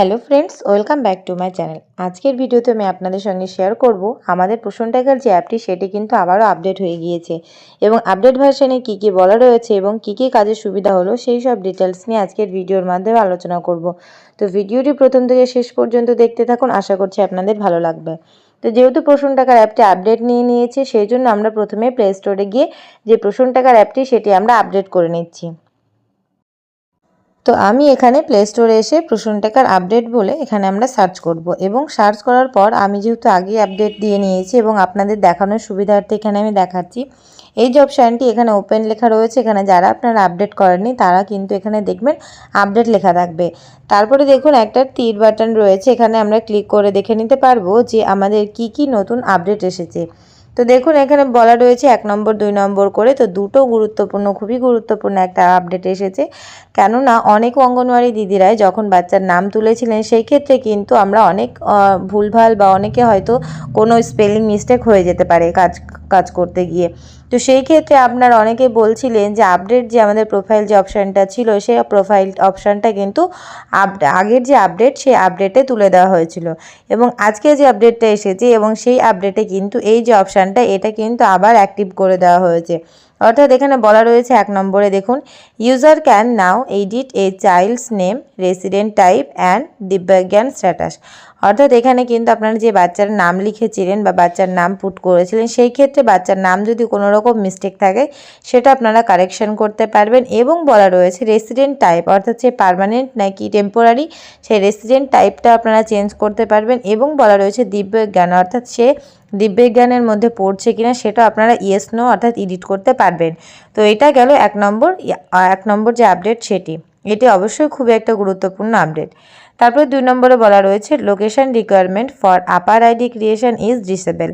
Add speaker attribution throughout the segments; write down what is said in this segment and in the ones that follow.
Speaker 1: Hello friends welcome back to my channel আজকের ভিডিওতে আমি আপনাদের সঙ্গে শেয়ার করব আমাদের পোষণ টাকার যে অ্যাপটি সেটি কিন্তু আবারও আপডেট হয়ে গিয়েছে এবং আপডেট ভার্সনে কি কি বলা রয়েছে এবং কি কি কাজের সুবিধা হলো, সেই সব ডিটেলস নিয়ে আজকের ভিডিওর মাধ্যমে আলোচনা করব। তো ভিডিওটি প্রথম থেকে শেষ পর্যন্ত দেখতে থাকুন, আশা করছি আপনাদের ভালো লাগবে। তো যেহেতু প্রসূন টাকার অ্যাপটি আপডেট নিয়ে নিয়েছে, সেই জন্য আমরা প্রথমে প্লে স্টোরে গিয়ে যে প্রসূন টাকার অ্যাপটি সেটি আমরা আপডেট করে নিচ্ছি। তো আমি এখানে প্লে স্টোরে এসে প্রসূন টাকার আপডেট বলে এখানে আমরা সার্চ করব এবং সার্চ করার পর আমি যেহেতু আগেই আপডেট দিয়ে নিয়েছি এবং আপনাদের দেখানোর সুবিধার্থে এখানে আমি দেখাচ্ছি, এই যে অপশানটি এখানে ওপেন লেখা রয়েছে, এখানে যারা আপনারা আপডেট করেননি তারা কিন্তু এখানে দেখবেন আপডেট লেখা থাকবে। তারপরে দেখুন একটা তীর বাটন রয়েছে, এখানে আমরা ক্লিক করে দেখে নিতে পারব যে আমাদের কি কি নতুন আপডেট এসেছে। তো দেখুন, এখানে বলা রয়েছে এক নম্বর, দুই নম্বর করে। তো দুটো গুরুত্বপূর্ণ, খুবই গুরুত্বপূর্ণ একটা আপডেট এসেছে। কেননা, অনেক অঙ্গনওয়াড়ি দিদিরাই যখন বাচ্চার নাম তুলেছিলেন, সেই ক্ষেত্রে কিন্তু আমরা অনেক ভুলভাল বা অনেকে হয়তো কোনো স্পেলিং মিস্টেক হয়ে যেতে পারে কাজ কাজ করতে গিয়ে। তো সেই ক্ষেত্রে আপনার অনেকে বলছিলেন যে আপডেট যে আমাদের প্রোফাইল যে অপশানটা ছিল সেই প্রোফাইল অপশানটা কিন্তু আপ আগের যে আপডেট সেই আপডেটে তুলে দেওয়া হয়েছিল। এবং আজকে যে আপডেটটা এসেছে এবং সেই আপডেটে কিন্তু এই যে অপশানটা এটা কিন্তু আবার অ্যাক্টিভ করে দেওয়া হয়েছে। অর্থাৎ এখানে বলা রয়েছে এক নম্বরে দেখুন user can now edit a child's name resident type and দিব্যাজ্ঞান status অর্থাৎ এখানে কিন্তু আপনারা যে বাচ্চার নাম লিখেছিলেন বা বাচ্চার নাম পুট করেছিলেন, সেই ক্ষেত্রে বাচ্চার নাম যদি কোনো রকম মিস্টেক থাকে, সেটা আপনারা কারেকশন করতে পারবেন এবং বলা রয়েছে রেসিডেন্ট টাইপ অর্থাৎ সে পারমানেন্ট নাকি টেম্পোরারি সেই রেসিডেন্ট টাইপটা আপনারা চেঞ্জ করতে পারবেন এবং বলা রয়েছে দিব্যজ্ঞান অর্থাৎ সে দিব্যজ্ঞানের মধ্যে পড়ছে কিনা সেটা আপনারা ইয়েস নো অর্থাৎ এডিট করতে পারবেন। তো এটা গেল এক নম্বর এক নম্বর যে আপডেট সেটি। এটি অবশ্যই খুবই একটা গুরুত্বপূর্ণ আপডেট তারপরে দুই নম্বরে বলা রয়েছে location requirement for APAAR ID creation is disable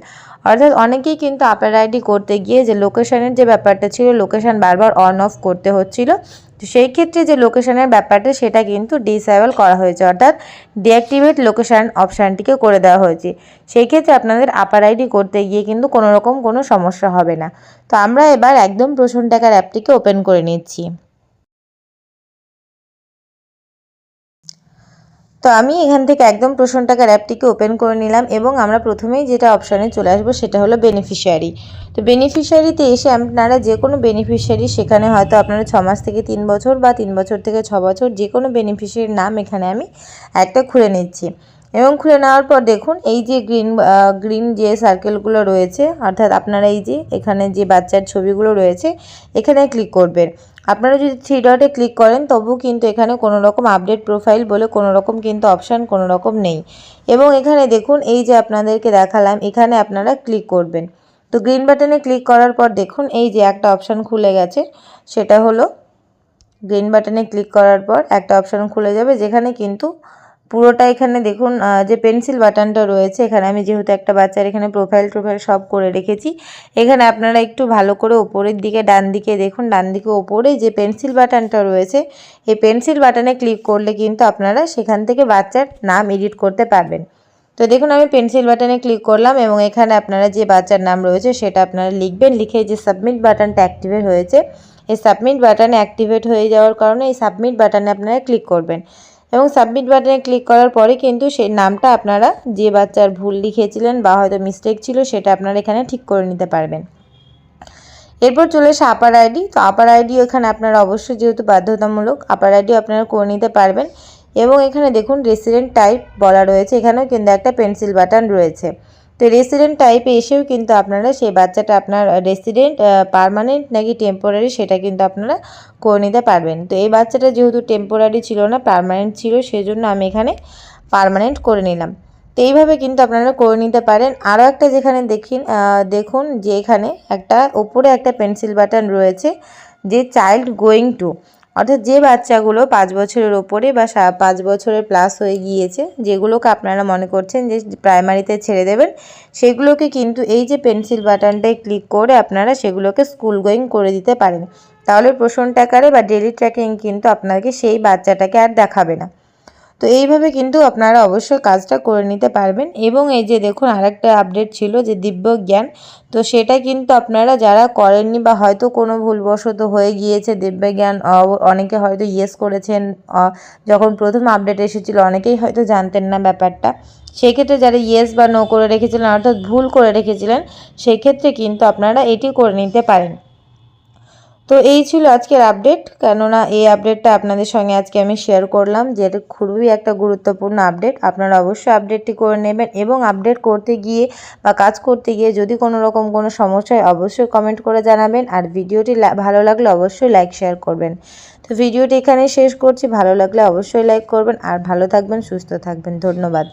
Speaker 1: অর্থাৎ অনেকেই কিন্তু আপার আইডি করতে গিয়ে যে লোকেশনের যে ব্যাপারটা ছিল লোকেশন বারবার অন অফ করতে হচ্ছিল, তো সেই ক্ষেত্রে যে লোকেশনের ব্যাপারটা সেটা কিন্তু ডিসেবল করা হয়েছে। অর্থাৎ ডিঅ্যাক্টিভেট লোকেশান অপশানটিকে করে দেওয়া হয়েছে। সেই ক্ষেত্রে আপনাদের আপার আইডি করতে গিয়ে কিন্তু কোনো রকম কোনো সমস্যা হবে না। তো আমরা এবার একদম প্রশ্ন টাকার অ্যাপটিকে ওপেন করে নিচ্ছি। তো আমি এখান থেকে একদম প্রশ্ন টাকার অ্যাপটিকে ওপেন করে নিলাম এবং আমরা প্রথমেই যেটা অপশানে চলে আসব সেটা হলো বেনিফিশিয়ারি তো বেনিফিশিয়ারিতে এসে আপনারা যে কোনো বেনিফিশিয়ারি সেখানে হয়তো আপনারা ছ মাস থেকে তিন বছর বা তিন বছর থেকে ছ বছর যে কোনো বেনিফিশিয়ারির নাম এখানে আমি একটা খুলে নিচ্ছি। এবং খুলে নেওয়ার পর দেখুন এই যে গ্রিন গ্রিন যে সার্কেলগুলো রয়েছে, অর্থাৎ আপনারা এই যে এখানে যে বাচ্চার ছবিগুলো রয়েছে, এখানে ক্লিক করবেন। আপনারা যদি থ্রি ডটে ক্লিক করেন তবু কিন্তু এখানে কোনো রকম আপডেট প্রোফাইল বলে কোনো রকম কিন্তু অপশান কোনো রকম নেই। এবং এখানে দেখুন, এই যে আপনাদেরকে দেখালাম, এখানে আপনারা ক্লিক করবেন। তো গ্রিন বাটনে ক্লিক করার পর দেখুন, এই যে একটা অপশান খুলে গেছে, সেটা হলো গ্রিন বাটনে ক্লিক করার পর একটা অপশান খুলে যাবে, যেখানে কিন্তু পুরোটা এখানে দেখুন যে পেন্সিল বাটনটা রয়েছে, এখানে আমি যেহেতু একটা বাচ্চার এখানে প্রোফাইল টোফাইল সব করে রেখেছি, এখানে আপনারা একটু ভালো করে ওপরের দিকে, ডান দিকে দেখুন, ডান দিকে ওপরে যে পেন্সিল বাটনটা রয়েছে, এই পেন্সিল বাটনে ক্লিক করলে কিন্তু আপনারা সেখান থেকে বাচ্চার নাম এডিট করতে পারবেন। তো দেখুন, আমি পেন্সিল বাটনে ক্লিক করলাম এবং এখানে আপনারা যে বাচ্চার নাম রয়েছে, সেটা আপনারা লিখবেন, লিখে যে সাবমিট বাটনটা অ্যাক্টিভেট হয়েছে, এই সাবমিট বাটনে অ্যাক্টিভেট হয়ে যাওয়ার কারণে এই সাবমিট বাটনে আপনারা ক্লিক করবেন। এবং সাবমিট বাটনে ক্লিক করার পরে কিন্তু সেই নামটা আপনারা যে বাচ্চার ভুল লিখেছিলেন বা হয়তো মিস্টেক ছিল সেটা আপনারা এখানে ঠিক করে নিতে পারবেন। এরপর চলে এসে আপার আইডি তো আপার আইডি এখানে আপনারা অবশ্যই যেহেতু বাধ্যতামূলক আপার আইডি আপনারা করে নিতে পারবেন। এবং এখানে দেখুন রেসিডেন্ট টাইপ বলা রয়েছে, এখানেও কিন্তু একটা পেন্সিল বাটন রয়েছে। তো রেসিডেন্ট টাইপে এসেও কিন্তু আপনারা সেই বাচ্চাটা আপনার রেসিডেন্ট পারমানেন্ট নাকি টেম্পোরারি সেটা কিন্তু আপনারা করে নিতে পারবেন। তো এই বাচ্চাটা যেহেতু টেম্পোরারি ছিল না পারমানেন্ট ছিল সেই জন্য আমি এখানে পারমানেন্ট করে নিলাম। তো এইভাবে কিন্তু আপনারা করে নিতে পারেন। আরও একটা যেখানে দেখিন দেখুন যে এখানে একটা, ওপরে একটা পেন্সিল বাটন রয়েছে, যে চাইল্ড গোয়িং টু অর্থাৎ যে বাচ্চাগুলো পাঁচ বছরের ওপরে বা পাঁচ বছরের প্লাস হয়ে গিয়েছে, যেগুলোকে আপনারা মনে করছেন যে প্রাইমারিতে ছেড়ে দেবেন, সেগুলোকে কিন্তু এই যে পেন্সিল বাটনটায় ক্লিক করে আপনারা সেগুলোকে স্কুল গোয়িং করে দিতে পারেন। তাহলে প্রসন্ন টাকারে বা ডেলি ট্র্যাকিং কিন্তু আপনাকে সেই বাচ্চাটাকে আর দেখাবে না। তো এইভাবে কিন্তু আপনারা অবশ্যই কাজটা করে নিতে পারবেন। এবং এই যে দেখুন, আরেকটা আপডেট ছিল যে দিব্য জ্ঞান। তো সেটা কিন্তু আপনারা যারা করেননি বা হয়তো কোনো ভুলবশত হয়ে গিয়েছে দিব্যজ্ঞান অনেকে হয়তো ইয়েস করেছেন যখন প্রথম আপডেট এসেছিল, অনেকেই হয়তো জানতেন না ব্যাপারটা। সেক্ষেত্রে যারা ইয়েস বা নো করে রেখেছিলেন, অর্থাৎ ভুল করে রেখেছিলেন, সেক্ষেত্রে কিন্তু আপনারা এটি করে নিতে পারেন। তো এই ছিল আজকের আপডেট কেননা এই আপডেটটা আপনাদের সঙ্গে আজকে আমি শেয়ার করলাম যেটা খুবই একটা গুরুত্বপূর্ণ আপডেট আপনারা অবশ্যই আপডেটটি করে নেবেন এবং আপডেট করতে গিয়ে বা কাজ করতে গিয়ে যদি কোনো রকম কোনো সমস্যা হয়, অবশ্যই কমেন্ট করে জানাবেন। আর ভিডিওটি ভালো লাগলে অবশ্যই লাইক শেয়ার করবেন। তো ভিডিওটি এখানে শেষ করছি। ভালো লাগলে অবশ্যই লাইক করবেন। আর ভালো থাকবেন, সুস্থ থাকবেন। ধন্যবাদ।